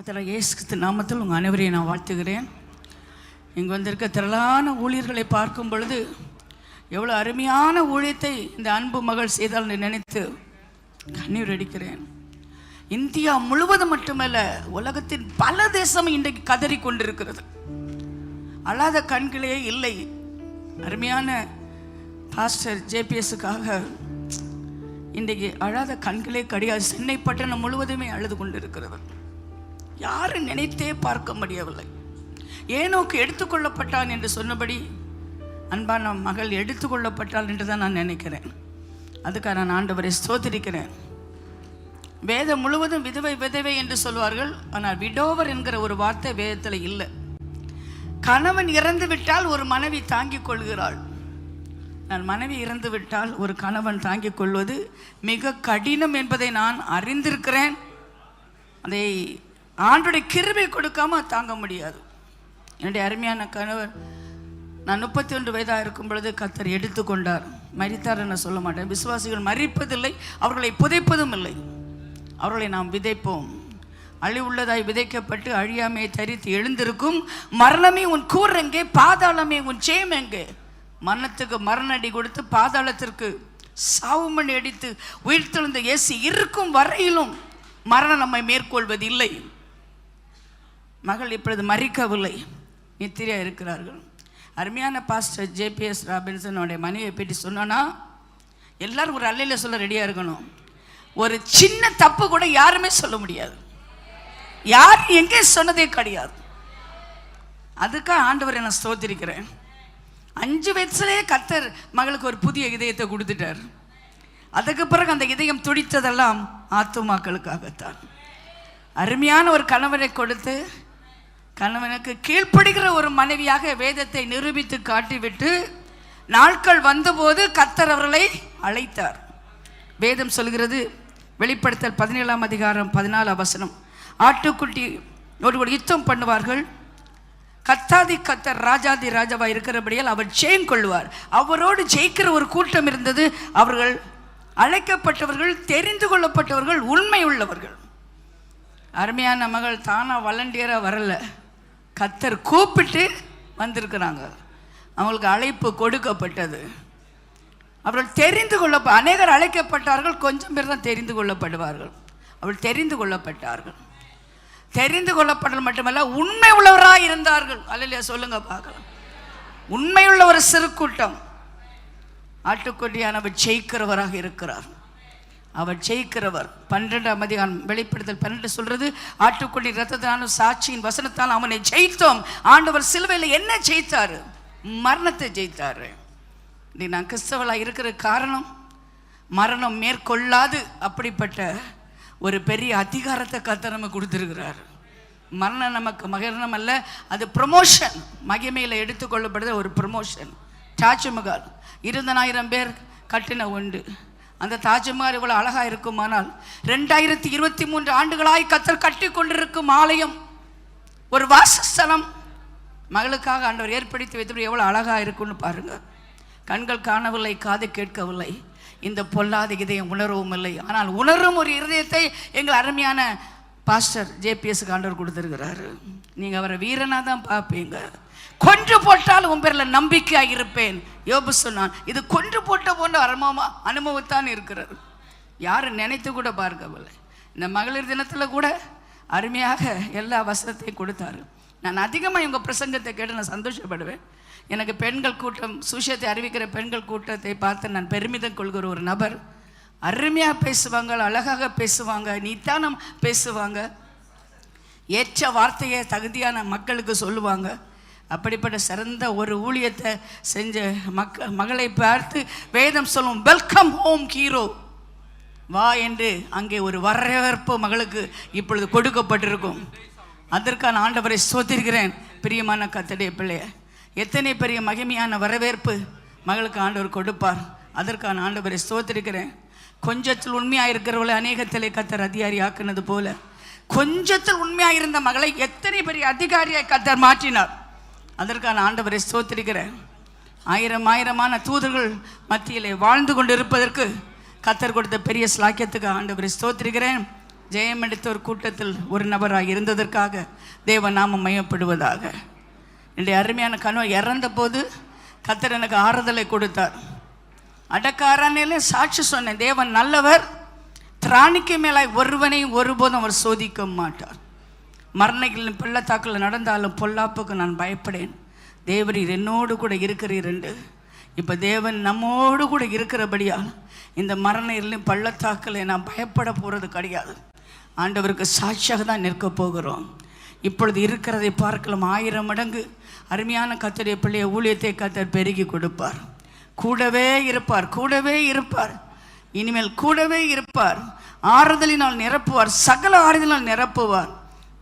அதில் இயேசு நாமத்தில் உங்கள் அனைவரையும் நான் வாழ்த்துகிறேன். இங்கே வந்திருக்க திரளான ஊழியர்களை பார்க்கும் பொழுது எவ்வளோ அருமையான ஊழியத்தை இந்த அன்பு மகள் செய்தால் என்று நினைத்து கண்ணீர் அடிக்கிறேன். இந்தியா முழுவதும் மட்டுமல்ல உலகத்தின் பல தேசம் இன்றைக்கு கதறி கொண்டிருக்கிறது. அழாத கண்களே இல்லை. அருமையான பாஸ்டர் ஜேபிஎஸ்ஸுக்காக இன்றைக்கு அழாத கண்களே கிடையாது. சென்னை பட்டணம் முழுவதுமே அழுது கொண்டிருக்கிறது. யாரும் நினைத்தே பார்க்க முடியவில்லை. ஏனோக்கு எடுத்துக்கொள்ளப்பட்டான் என்று சொன்னபடி அன்பான மகள் எடுத்துக்கொள்ளப்பட்டாள் என்று தான் நான் நினைக்கிறேன். அதுக்காக நான் ஆண்டவரை ஸ்தோத்திரிக்கிறேன். வேதம் முழுவதும் விதவை விதவை என்று சொல்வார்கள். ஆனால் விடோவர் என்கிற ஒரு வார்த்தை வேதத்தில் இல்லை. கணவன் இறந்து விட்டால் ஒரு மனைவி தாங்கிக் கொள்கிறாள். நான் மனைவி இறந்து விட்டால் ஒரு கணவன் தாங்கிக் கொள்வது மிக கடினம் என்பதை நான் அறிந்திருக்கிறேன். அதை ஆண்டுடைய கிருபை கொடுக்காம தாங்க முடியாது. என்னுடைய அருமையான கணவர் நான் முப்பத்தி ஒன்று வயதாக இருக்கும் பொழுது கத்தர் எடுத்துக்கொண்டார் மறித்தார் என சொல்ல மாட்டேன். விசுவாசிகள் மறிப்பதில்லை அவர்களை புதைப்பதும் இல்லை. அவர்களை நாம் விதைப்போம். அழிவுள்ளதாய் விதைக்கப்பட்டு அழியாமையை தரித்து எழுந்திருக்கும். மரணமே உன் கூர் பாதாளமே உன் சேம் எங்கே? மரணத்துக்கு மரண அடி கொடுத்து பாதாளத்திற்கு சாவுமணி அடித்து உயிர்த்தெழுந்த இயேசு இருக்கும் வரையிலும் மரணம் நம்மை மேற்கொள்வது இல்லை மகள் இப்பொழுது மறிக்கவில்லை. நித்திரியா இருக்கிறார்கள். அருமையான பாஸ்டர் ஜேபிஎஸ் ராபின்சனுடைய மனைவியை பற்றி சொன்னோன்னா எல்லாரும் ஒரு அல்லையில் சொல்ல ரெடியாக இருக்கணும். ஒரு சின்ன தப்பு கூட யாருமே சொல்ல முடியாது. யாரும் எங்கே சொன்னதே கிடையாது. அதுக்காக ஆண்டவரை நான் ஸ்தோத்திருக்கிறேன். அஞ்சு வயசுலேயே கத்தர் மகளுக்கு ஒரு புதிய இதயத்தை கொடுத்துட்டார். அதுக்கு பிறகு அந்த இதயம் துடித்ததெல்லாம் ஆத்துமாக்களுக்காகத்தான். அருமையான ஒரு கணவரை கொடுத்து கணவனுக்கு கீழ்ப்படுகிற ஒரு மனைவியாக வேதத்தை நிரூபித்து காட்டிவிட்டு நாட்கள் வந்தபோது கத்தர் அவர்களை அழைத்தார். வேதம் சொல்கிறது வெளிப்படுத்தல் பதினேழாம் அதிகாரம் பதினாலு அவசனம் ஆட்டுக்குட்டி ஒரு ஒரு யுத்தம் பண்ணுவார்கள். கத்தாதி கத்தர் ராஜாதி ராஜாவா இருக்கிறபடியால் அவர் ஜெயம் கொள்வார். அவரோடு ஜெயிக்கிற ஒரு கூட்டம் இருந்தது. அவர்கள் அழைக்கப்பட்டவர்கள் தெரிந்து கொள்ளப்பட்டவர்கள் உண்மை உள்ளவர்கள். அருமையான மகள் தானா வாலண்டியராக வரல. கத்தர் கூப்பிட்டு வந்திருக்கிறாங்க. அவங்களுக்கு அழைப்பு கொடுக்கப்பட்டது. அவர்கள் தெரிந்து கொள்ள அநேகர் அழைக்கப்பட்டார்கள் கொஞ்சம் பேர் தான் தெரிந்து கொள்ளப்படுவார்கள். அவள் தெரிந்து கொள்ளப்பட்டார்கள். தெரிந்து கொள்ளப்பட்டது மட்டுமல்ல உண்மை உள்ளவராக இருந்தார்கள். அல்லையா சொல்லுங்க பார்க்கலாம். உண்மையுள்ள ஒரு சிறு கூட்டம். ஆட்டுக்குட்டியானவர் ஜெயிக்கிறவராக இருக்கிறார். அவர் ஜெயிக்கிறவர். பன்னிரெண்டாம் அதிகாரம் வெளிப்படுத்தல் பன்னெண்டு சொல்றது ஆட்டுக்குடி ரத்தத்தான சாட்சியின் வசனத்தால் அவனை ஜெயித்தோம். ஆண்டவர் சிலுவையில் என்ன ஜெயித்தாரு? மரணத்தை ஜெயித்தாரு. இன்னைக்கு நான் கிறிஸ்தவளாக இருக்கிற காரணம் மரணம் மேற்கொள்ளாது. அப்படிப்பட்ட ஒரு பெரிய அதிகாரத்தை கத்த நம்ம கொடுத்துருக்கிறார். மரணம் நமக்கு மகரணம் அல்ல அது ப்ரொமோஷன் மகிமையில் எடுத்துக்கொள்ளப்படுற ஒரு ப்ரொமோஷன் தாஜ்மஹால் இருபதனாயிரம் பேர் கட்டின உண்டு. அந்த தாஜ்மஹால் இவ்வளோ அழகாக இருக்குமானால் ரெண்டாயிரத்தி இருபத்தி மூன்று ஆண்டுகளாய் கத்தர் கட்டி கொண்டிருக்கும் ஆலயம் ஒரு வாசஸ்தலம். மகளுக்காக ஆண்டவர் ஏற்படுத்தி வைத்தபடி எவ்வளோ அழகாக இருக்குன்னு பாருங்கள் கண்கள் காணவில்லை காது கேட்கவில்லை. இந்த பொல்லாத இதயம் உணரவும் இல்லை ஆனால் உணரும் ஒரு இருதயத்தை எங்கள் அருமையான பாஸ்டர் ஜேபிஎஸ்க்கு ஆண்டவர் கொடுத்துருக்கிறாரு. நீங்கள் அவரை வீரனாக தான் பார்ப்பீங்க. கொன்று போட்டால் உன் பேரில் நம்பிக்கையாக இருப்பேன். யோபு சொன்னான் இது கொன்று போட்ட போன்ற அனுபவமா அனுபவத்தான் இருக்கிறது. யாரும் நினைத்து கூட பார்க்கவில்லை. இந்த மகளிர் தினத்தில் கூட அருமையாக எல்லா வசனத்தையும் கொடுத்தாரு. நான் அதிகமாக இவங்க பிரசங்கத்தை கேட்டு நான் சந்தோஷப்படுவேன். எனக்கு பெண்கள் கூட்டம் சுஷத்தை அறிவிக்கிற பெண்கள் கூட்டத்தை பார்த்து நான் பெருமிதம் கொள்கிற ஒரு நபர். அருமையாக பேசுவாங்க அழகாக பேசுவாங்க நீத்தானம் பேசுவாங்க. ஏற்ற வார்த்தையை தகுதியான மக்களுக்கு சொல்லுவாங்க. அப்படிப்பட்ட சிறந்த ஒரு ஊழியத்தை செஞ்ச மக்க மகளை பார்த்து வேதம் சொல்லும் வெல்கம் ஹோம் ஹீரோ வா என்று அங்கே ஒரு வரவேற்பு மகளுக்கு இப்பொழுது கொடுக்கப்பட்டிருக்கும். அதற்கான ஆண்டவரை சோத்திருக்கிறேன் பிரியமான கத்தடைய பிள்ளைய. எத்தனை பெரிய மகிமையான வரவேற்பு மகளுக்கு ஆண்டவர் கொடுப்பார். அதற்கான ஆண்டவரை சோத்திருக்கிறேன். கொஞ்சத்தில் உண்மையாக இருக்கிறவளை அநேகத்திலே கத்தர் அதிகாரி ஆக்குனது போல கொஞ்சத்தில் உண்மையாக இருந்த மகளை எத்தனை பெரிய அதிகாரியை கத்தர் மாற்றினார். அதற்கான ஆண்டவரை சோத்திருக்கிறேன் ஆயிரம் ஆயிரமான தூதர்கள் மத்தியிலே வாழ்ந்து கொண்டு இருப்பதற்கு கத்தர் கொடுத்த பெரிய ஸ்லாக்கியத்துக்கு ஆண்டவரை ஸ்தோத்திரிக்கிறேன். ஜெயம் எடுத்த ஒரு கூட்டத்தில் ஒரு நபராக இருந்ததற்காக தேவ நாமம் மையப்படுவதாக. என்னுடைய அருமையான கணவன் இறந்த போது கத்தர் எனக்கு ஆறுதலை கொடுத்தார். அடக்காரனிலே சாட்சி சொன்னேன் தேவன் நல்லவர். திராணிக்கு மேலாய் ஒருவனையும் ஒருபோதும் அவர் சோதிக்க மாட்டார். மரணைகளின் பள்ளத்தாக்கில் நடந்தாலும் பொல்லாப்புக்கு நான் பயப்படேன். தேவரீர் என்னோடு கூட இருக்கிறீர் என்று. இப்போ தேவன் நம்மோடு கூட இருக்கிறபடியால் இந்த மரணைகளின் பள்ளத்தாக்கில் நான் பயப்பட போகிறது கிடையாது. ஆண்டவருக்கு சாட்சியாக தான் நிற்க போகிறோம். இப்பொழுது இருக்கிறதை பார்க்கலாம். ஆயிரம் மடங்கு அருமையான கத்தருடைய பிள்ளைய ஊழியத்தை கத்தர் பெருகி கொடுப்பார். கூடவே இருப்பார் கூடவே இருப்பார். இனிமேல் கூடவே இருப்பார். ஆறுதலினால் நிரப்புவார் சகல ஆறுதலினால் நிரப்புவார்.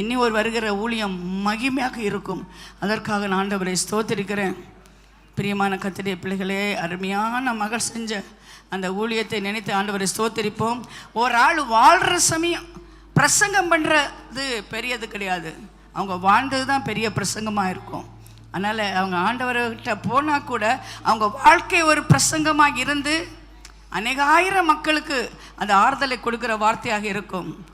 இனி ஒரு வருகிற ஊழியம் மகிமையாக இருக்கும். அதற்காக நான் ஆண்டவரை ஸ்தோத்திருக்கிறேன். பிரியமான கத்திரிய பிள்ளைகளே அருமையான மகள் செஞ்ச அந்த ஊழியத்தை நினைத்து ஆண்டவரை ஸ்தோத்தரிப்போம். ஒரு ஆள் வாழ்கிற சமயம் பிரசங்கம் பண்ணுறது பெரியது கிடையாது. அவங்க வாழ்ந்தது தான் பெரிய பிரசங்கமாக இருக்கும். அதனால் அவங்க ஆண்டவர்கிட்ட போனால் கூட அவங்க வாழ்க்கை ஒரு பிரசங்கமாக இருந்து அநேகாயிரம் மக்களுக்கு அந்த ஆறுதலை கொடுக்குற வார்த்தையாக இருக்கும்.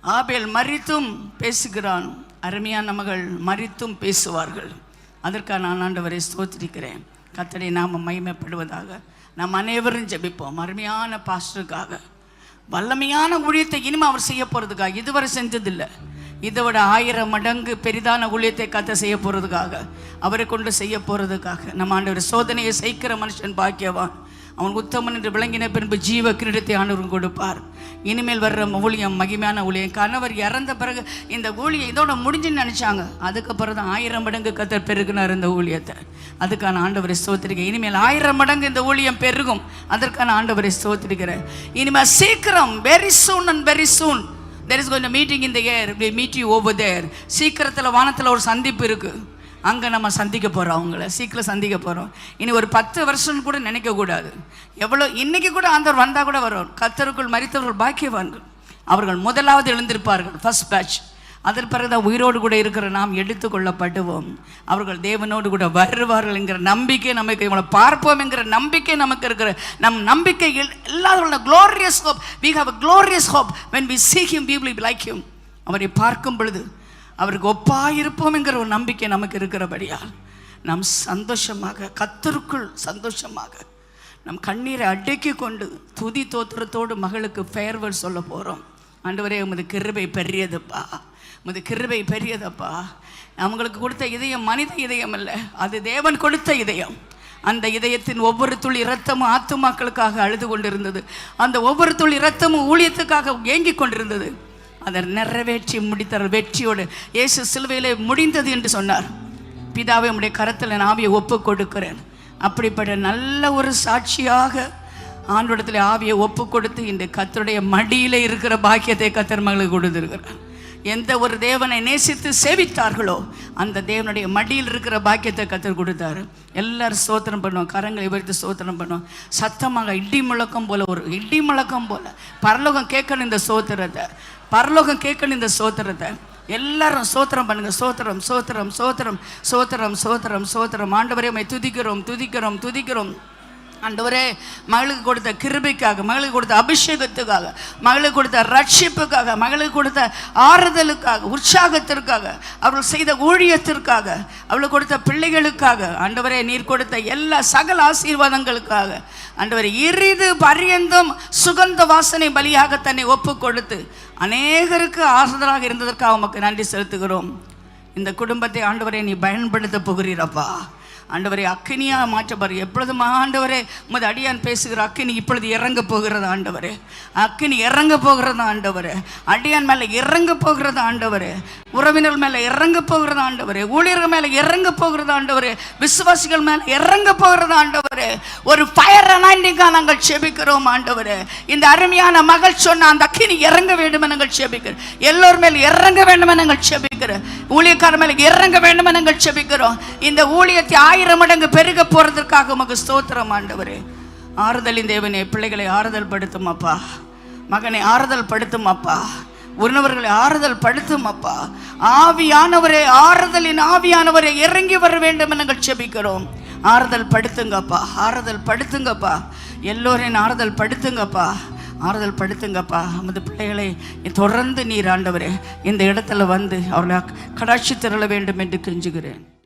ஆபேல் மறித்தும் பேசுகிறான். அருமையான மகள் மறித்தும் பேசுவார்கள். அதற்காக நான் ஆண்டவரை ஸ்தோத்திரிக்கிறேன். கத்தடை நாம் மகிமைப்படுவதாக. நாம் அனைவரும் ஜெபிப்போம். அருமையான பாஸ்டருக்காக. வல்லமையான ஊழியத்தை இனிமேல் அவர் செய்ய போகிறதுக்காக இதுவரை செஞ்சதில்லை. இதை விட ஆயிரம் மடங்கு பெரிதான ஊழியத்தை கத்த செய்ய போகிறதுக்காக அவரை கொண்டு செய்ய போகிறதுக்காக நம்ம ஆண்டவர் சோதனையை சைக்கிற மனுஷன் பாக்கியவான். அவன் உத்தமன் என்று விளங்கின பின்பு ஜீவ கிரீடத்தை ஆண்டவர் கொடுப்பார். இனிமேல் வர்ற ஊழியம் மகிமையான ஊழியம். கணவர் இறந்த பிறகு இந்த ஊழியம் இதோட முடிஞ்சுன்னு நினச்சாங்க. அதுக்கப்புறம் தான் ஆயிரம் மடங்கு கத்தர் பெருகினார் இந்த ஊழியத்தை. அதுக்கான ஆண்டவரை சோத்திருக்கேன் இனிமேல் ஆயிரம் மடங்கு இந்த ஊழியம் பெருகும். அதற்கான ஆண்டவரை சோத்திருக்கிறேன் இனிமேல் சீக்கிரம் very soon and very soon there is கொஞ்சம் மீட்டிங் இந்த air we meet you over there சீக்கிரத்தில் வானத்தில் ஒரு சந்திப்பு இருக்குது அங்கே நம்ம சந்திக்க போகிறோம் அவங்கள. சீக்கிரம் சந்திக்க போகிறோம் இனி ஒரு பத்து வருஷம்னு கூட நினைக்கக்கூடாது எவ்வளோ இன்றைக்கி கூட ஆந்தவர் வந்தால் கூட வரும். கத்தருக்குள் மறித்தவர்கள் பாக்கியவான்கள். அவர்கள் முதலாவது எழுந்திருப்பார்கள். ஃபஸ்ட் பேட்ச் அதன் பிறகுதான் உயிரோடு கூட இருக்கிற நாம் எடுத்துக்கொள்ளப்படுவோம் அவர்கள் தேவனோடு கூட வருவார்கள் என்கிற நம்பிக்கை நமக்கு இவங்களை பார்ப்போம் என்கிற நம்பிக்கை நமக்கு இருக்கிற நம் நம்பிக்கை எல்லாரும் glorious hope we have a glorious hope when we see him we will like him அவரை பார்க்கும் பொழுது அவருக்கு ஒப்பாயிருப்போம் என்கிற ஒரு நம்பிக்கை நமக்கு இருக்கிறபடியால் நாம் சந்தோஷமாக கத்தருக்குள் சந்தோஷமாக நம் கண்ணீரை அடக்கி கொண்டு துதி தோத்திரத்தோடு மகளுக்கு ஃபேர்வெல் சொல்ல போகிறோம் ஆண்டவரே உமது கிருபை பெரியதுப்பா. உமது கிருபை பெரியதப்பா. அவங்களுக்கு கொடுத்த இதயம் மனித இதயம் அல்ல அது தேவன் கொடுத்த இதயம். அந்த இதயத்தின் ஒவ்வொரு துளி இரத்தமும் ஆத்துமாக்களுக்காக அழுது கொண்டிருந்தது. அந்த ஒவ்வொரு துளி இரத்தமும் ஊழியத்துக்காக ஏங்கிக் கொண்டிருந்தது. அதை நிறைவேற்றி முடித்தார் வெற்றியோடு இயேசு சிலுவையிலே முடிந்தது என்று சொன்னார். பிதாவை உடைய கரத்தில் நான் ஆவியை ஒப்பு கொடுக்கிறேன் அப்படிப்பட்ட நல்ல ஒரு சாட்சியாக ஆண்டோடத்தில் ஆவியை ஒப்பு கொடுத்து இந்த கத்தருடைய மடியில் இருக்கிற பாக்கியத்தை கத்தர் மகளுக்கு கொடுத்திருக்கிறார். எந்த ஒரு தேவனை நேசித்து சேவித்தார்களோ அந்த தேவனுடைய மடியில் இருக்கிற பாக்கியத்தை கற்றுக் கொடுத்தாரு. எல்லாரும் சோத்திரம் பண்ணுவோம். கரங்களை உயர்த்தி சோத்திரம் பண்ணுவோம். சத்தமாக இடி முழக்கம் போல ஒரு இடி முழக்கம் போல. பரலோகம் கேட்கணும் இந்த சோத்திரத்தை பரலோகம் கேட்கணும் இந்த சோத்திரத்தை எல்லாரும் சோத்திரம் பண்ணுங்க. சோத்திரம் சோத்திரம் சோத்திரம் சோத்திரம் சோத்திரம் சோத்திரம் ஆண்டவரே உம்மை துதிக்கிறோம் துதிக்கிறோம் துதிக்கிறோம். ஆண்டவரே மகளுக்கு கொடுத்த கிருபிக்காக மகளுக்கு கொடுத்த அபிஷேகத்துக்காக மகளுக்கு கொடுத்த ரட்சிப்புக்காக மகளுக்கு கொடுத்த ஆறுதலுக்காக உற்சாகத்திற்காக அவர்கள் செய்த ஊழியத்திற்காக அவளுக்கு கொடுத்த பிள்ளைகளுக்காக ஆண்டவரே நீர் கொடுத்த எல்லா சகல ஆசீர்வாதங்களுக்காக ஆண்டவரே இரிது பரியந்தம் சுகந்த வாசனை பலியாக தன்னை ஒப்பு கொடுத்து அநேகருக்கு ஆறுதலாக இருந்ததற்காக உமக்கு நன்றி செலுத்துகிறோம். இந்த குடும்பத்தை ஆண்டவரை நீ பயன்படுத்த போகிறீரப்பா ஆண்டவரை அக்கினியாக மாற்றப்பாரு எப்பொழுதும் ஆண்டவரே உமது அடியான் பேசுகிற அக்கினி இப்பொழுது இறங்க போகிறது ஆண்டவரே. அக்கினி இறங்க போகிறது ஆண்டவரே. அடியான் மேலே இறங்க போகிறது ஆண்டவரே. உறவினர் மேலே இறங்க போகிறது ஆண்டவர் ஊழியர்கள் மேலே இறங்க போகிறது ஆண்டவர் விசுவாசிகள் மேலே இறங்க போகிறது ஆண்டவர். ஒரு ஃபயர் அனாண்டிங்காக நாங்கள் செபிக்கிறோம் ஆண்டவர். இந்த அருமையான மகள் சொன்ன அந்த அக்கினி இறங்க வேண்டும் நாங்கள் செபிக்கிறோம். எல்லோர் மேல் இறங்க வேண்டும் நாங்கள் செபிக்கிறோம். ஊழியக்கார மேலே இறங்க வேண்டும் நாங்கள் செபிக்கிறோம். இந்த ஊழியத்தை ஆயிரம் மடங்கு பெருக போகிறதுக்காக உமக்கு ஸ்தோத்திரம் ஆண்டவர். ஆறுதலின் தேவனே பிள்ளைகளை ஆறுதல் படுத்தும் அப்பா. மகனை ஆறுதல் படுத்தும் அப்பா. உறவினர்களை ஆறுதல் படுத்தும் அப்பா. ஆவியானவரே ஆறுதலின் ஆவியானவரே இறங்கி வர வேண்டும் என நாங்கள் செபிக்கிறோம். ஆறுதல் படுத்துங்கப்பா ஆறுதல் படுத்துங்கப்பா எல்லோரையும் ஆறுதல் படுத்துங்கப்பா ஆறுதல் படுத்துங்கப்பா நமது பிள்ளைகளை தொடர்ந்து நீர் ஆண்டவரே இந்த இடத்துல வந்து அவர்களை கடாட்சி திரள வேண்டும் என்று கெஞ்சுகிறேன்.